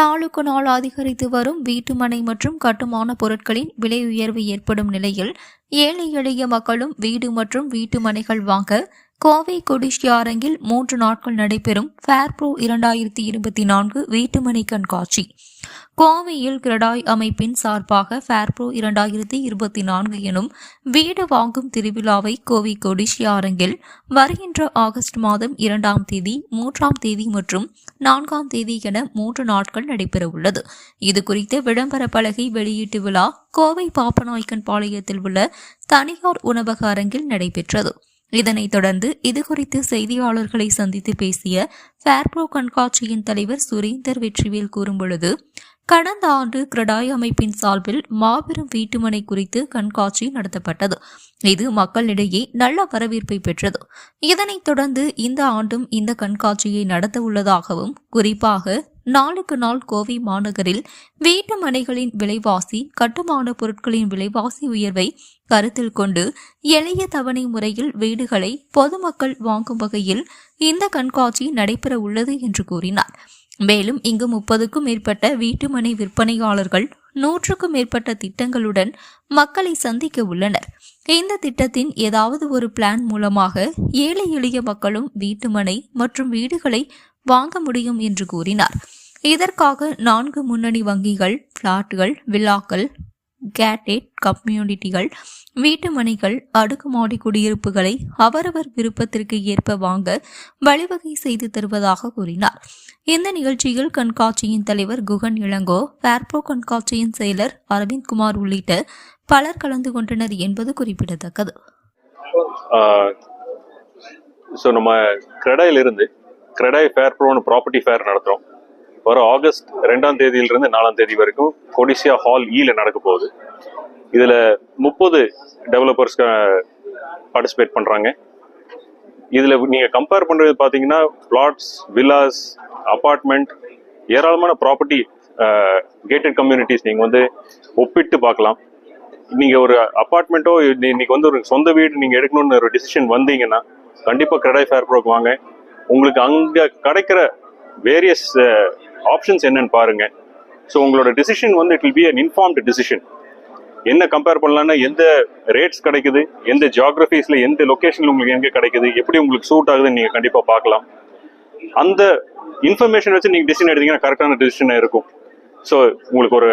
நாளுக்கு நாள் அதிகரித்து வரும் வீட்டுமனை மற்றும் கட்டுமான பொருட்களின் விலை உயர்வு ஏற்படும் நிலையில் ஏழை எளிய மக்களும் வீடு மற்றும் வீட்டுமனைகள் வாங்க கோவை கொடிஷியாரங்கில் மூன்று நாட்கள் நடைபெறும் ஃபேர்ப்ரோ இரண்டாயிரத்தி இருபத்தி நான்கு வீட்டுமனை கண்காட்சி. கோவையில் கிரடாய் அமைப்பின் சார்பாக ஃபேர்ப்ரோ இரண்டாயிரத்தி இருபத்தி நான்கு எனும் வீடு வாங்கும் திருவிழாவை கோவை கொடிஷியாரங்கில் வருகின்ற ஆகஸ்ட் மாதம் இரண்டாம் தேதி மூன்றாம் தேதி மற்றும் நான்காம் தேதி என மூன்று நாட்கள் நடைபெறவுள்ளது இது குறித்து விளம்பர பலகை வெளியீட்டு விழா கோவை பாப்பநாயக்கன் பாளையத்தில் உள்ள தனியார் உணவக அரங்கில் நடைபெற்றது. இதனைத் தொடர்ந்து இதுகுறித்து செய்தியாளர்களை சந்தித்து பேசிய ஃபேர்ப்ரோ கண்காட்சியின் தலைவர் சுரேந்தர் வெற்றிவேல் கூறும்பொழுது கடந்த ஆண்டு கிரடாய் அமைப்பின் சார்பில் மாபெரும் வீட்டுமனை குறித்து கண்காட்சி நடத்தப்பட்டது. இது மக்களிடையே நல்ல வரவேற்பை பெற்றது. இதனைத் தொடர்ந்து இந்த ஆண்டும் இந்த கண்காட்சியை நடத்த உள்ளதாகவும் குறிப்பாக நாளுக்கு நாள் கோவை மாநகரில் வீட்டு மனைகளின் விலைவாசி கட்டுமான பொருட்களின் விலைவாசி உயர்வை கருத்தில் கொண்டு எளிய தவணை முறையில் வீடுகளை பொதுமக்கள் வாங்கும் வகையில் இந்த கண்காட்சி நடைபெற உள்ளது என்று கூறினார். மேலும் இங்கு முப்பதுக்கும் மேற்பட்ட வீட்டுமனை விற்பனையாளர்கள் நூற்றுக்கும் மேற்பட்ட திட்டங்களுடன் மக்களை சந்திக்க உள்ளனர். இந்த திட்டத்தின் ஏதாவது ஒரு பிளான் மூலமாக ஏழை எளிய மக்களும் வீட்டுமனை மற்றும் வீடுகளை வாங்க முடியும் என்று கூறினார். இதற்காக நான்கு முன்னணி வங்கிகள் பிளாட்டுகள் வில்லாக்கள் கேட்டேட் கம்யூனிட்டிகள் வீட்டுமனைகள் அடுக்குமாடி குடியிருப்புகளை அவரவர் விருப்பத்திற்கு ஏற்ப வாங்க வழிவகை செய்து தருவதாக கூறினார். இந்த நிகழ்ச்சியில் கண்காட்சியின் தலைவர் குகன் இளங்கோ ஃபேர்போ கண்காட்சியின் செயலர் அரவிந்த் குமார் உள்ளிட்ட பலர் கலந்து கொண்டனர் என்பது குறிப்பிடத்தக்கது. ஸோ நம்ம கிரெடாயிலிருந்து கிரெடாய் ஃபேர் ப்ரோன்னு ப்ராப்பர்ட்டி ஃபேர் நடத்துகிறோம் வர ஆகஸ்ட் ரெண்டாம் தேதியிலிருந்து நாலாம் தேதி வரைக்கும் கொடிசியா ஹால் e ஈல நடக்க போகுது. இதில் முப்பது டெவலப்பர்ஸ் பார்ட்டிசிபேட் பண்ணுறாங்க இதில் நீங்கள் கம்பேர் பண்ணுறது பார்த்தீங்கன்னா பிளாட்ஸ் வில்லாஸ் அப்பார்ட்மெண்ட் ஏராளமான ப்ராப்பர்ட்டி கேட்டட் கம்யூனிட்டிஸ் நீங்கள் வந்து ஒப்பிட்டு பார்க்கலாம். நீங்கள் ஒரு அப்பார்ட்மெண்ட்டோ இன்னைக்கு வந்து ஒரு சொந்த வீடு நீங்கள் எடுக்கணும்னு ஒரு டிசிஷன் வந்தீங்கன்னா கண்டிப்பாக கிரெடை ஃபேர் ப்ரோக்கு வாங்க. உங்களுக்கு அங்கே கிடைக்கிற வேரியஸ் ஆப்ஷன்ஸ் என்னன்னு பாருங்க. ஸோ உங்களோட டிசிஷன் வந்து it will be an informed decision என்ன கம்பேர் பண்ணலான்னா எந்த ரேட்ஸ் கிடைக்குது எந்த ஜியாகிரபிஸ்ல எந்த லொக்கேஷனில் உங்களுக்கு எங்கே கிடைக்குது எப்படி உங்களுக்கு சூட் ஆகுதுன்னு நீங்கள் கண்டிப்பாக பார்க்கலாம். அந்த இன்ஃபர்மேஷன் வச்சு நீங்கள் டிசிஷன் எடுத்தீங்கன்னா கரெக்டான டிசிஷனாக இருக்கும். ஸோ உங்களுக்கு ஒரு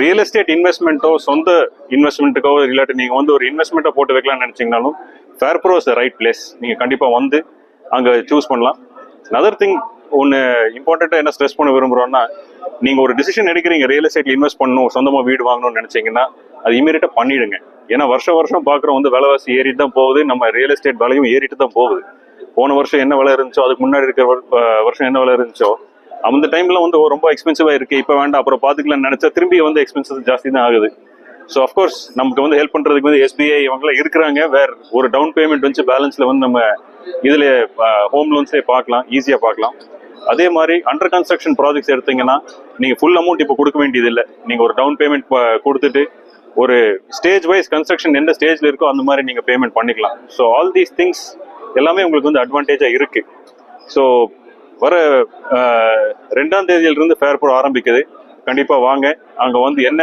ரியல் எஸ்டேட் இன்வெஸ்ட்மெண்ட்டோ சொந்த இன்வெஸ்ட்மெண்ட்டுக்கோ இல்லாட்டி நீங்கள் வந்து ஒரு இன்வெஸ்ட்மெண்ட்டை போட்டு வைக்கலாம்னு நினச்சிங்கனாலும் fair pro is right place நீங்கள் கண்டிப்பாக வந்து அங்கே சூஸ் பண்ணலாம். அதர் திங் ஒன்று இம்பார்ட்டண்ட்டாக என்ன ஸ்ட்ரெஸ் பண்ண விரும்புகிறோன்னா நீங்கள் ஒரு டிசிஷன் எடுக்கிறீங்க ரியல் எஸ்டேட்டில் இன்வெஸ்ட் பண்ணணும் சொந்தமாக வீடு வாங்கணும்னு நினச்சிங்கன்னா அது இமீடியட்டாக பண்ணிடுங்க. ஏன்னா வருஷம் வருஷம் பார்க்குறோம் வந்து விலைவாசி ஏறிட்டு தான் போகுது நம்ம ரியல் எஸ்டேட் விலையும் ஏறிட்டு தான் போகுது. போன வருஷம் என்ன விலை இருந்துச்சோ அதுக்கு முன்னாடி இருக்கிற வருஷம் என்ன விலை இருந்துச்சோ அந்த டைமில் வந்து ரொம்ப எக்ஸ்பென்சிவாக இருக்குது இப்போ வேண்டாம் அப்புறம் பார்த்துக்கலாம்னு நினச்சா திரும்பி வந்து எக்ஸ்பென்சஸ் ஜாஸ்தி தான் ஆகுது. ஸோ அஃப்கோர்ஸ் நமக்கு வந்து ஹெல்ப் பண்ணுறதுக்கு வந்து எஸ்பிஐ இவங்களாம் இருக்கிறாங்க வேற ஒரு டவுன் பேமெண்ட் வந்து பேலன்ஸில் வந்து நம்ம இதில் ஹோம் லோன்ஸ்லேயே பார்க்கலாம் ஈஸியாக பார்க்கலாம். அதே மாதிரி அண்டர் கன்ஸ்ட்ரக்ஷன் ப்ராஜெக்ட்ஸ் எடுத்தீங்கன்னா நீங்கள் ஃபுல் அமௌண்ட் இப்போ கொடுக்க வேண்டியது இல்லை ஒரு டவுன் பேமெண்ட் கொடுத்துட்டு ஒரு ஸ்டேஜ் வைஸ் கன்ஸ்ட்ரக்ஷன் எந்த ஸ்டேஜ்ல இருக்கோ அந்த மாதிரி நீங்கள் பேமெண்ட் பண்ணிக்கலாம். ஸோ ஆல் தீஸ் திங்ஸ் எல்லாமே உங்களுக்கு வந்து அட்வான்டேஜாக இருக்குது ஸோ வர ரெண்டாம் தேதியிலிருந்து ஃபேர் ஆரம்பிக்குது. கண்டிப்பாக வாங்க. அங்கே வந்து என்ன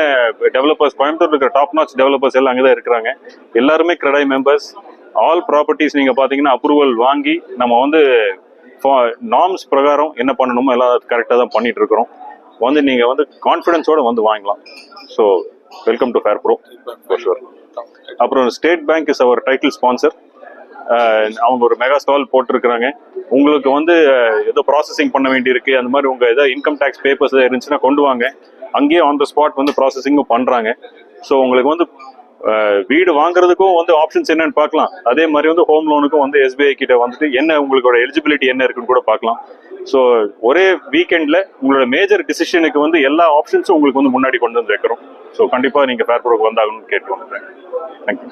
டெவலப்பர்ஸ் கோயம்புத்தூர் இருக்கிற டாப் நாச் டெவலப்பர்ஸ் எல்லாம் அங்கே தான் இருக்கிறாங்க. எல்லாருமே கிரெடாய் மெம்பர்ஸ் ஆல் ப்ராப்பர்ட்டிஸ் நீங்கள் பார்த்தீங்கன்னா அப்ரூவல் வாங்கி நம்ம வந்து நார்ம்ஸ் பிரகாரம் என்ன பண்ணணுமோ எல்லாம் கரெக்டாக தான் பண்ணிட்டு இருக்கிறோம் வந்து நீங்க வந்து கான்ஃபிடன்ஸோட வந்து வாங்கலாம். So welcome to fair pro sure அப்புறம் State Bank is our title sponsor அவங்க ஒரு மெகா ஸ்டால் போட்டிருக்கிறாங்க. உங்களுக்கு வந்து ஏதோ ப்ராசஸிங் பண்ண வேண்டியிருக்கு. அந்த மாதிரி உங்கள் ஏதோ இன்கம் டேக்ஸ் பேப்பர்ஸ் இருந்துச்சுன்னா கொண்டு வாங்க. அங்கேயே ஆன் த ஸ்பாட் வந்து ப்ராசஸிங்கும் பண்ணுறாங்க ஸோ உங்களுக்கு வந்து வீடு வாங்குறதுக்கும் வந்து ஆப்ஷன்ஸ் என்னன்னு பார்க்கலாம். அதே மாதிரி வந்து ஹோம் லோனுக்கும் வந்து எஸ்பிஐ கிட்ட வந்துட்டு என்ன உங்களோட எலிஜிபிலிட்டி என்ன இருக்குன்னு கூட பார்க்கலாம். ஸோ ஒரே வீக்கெண்ட்ல உங்களோட மேஜர் டிசிஷனுக்கு வந்து எல்லா ஆப்ஷன்ஸும் உங்களுக்கு வந்து முன்னாடி கொண்டு வந்து வைக்கிறோம். ஸோ கண்டிப்பாக நீங்கள் ஃபேர் ப்ரோக்கு வந்தாகணும்னு கேட்டுக்கோங்க. தேங்க்யூ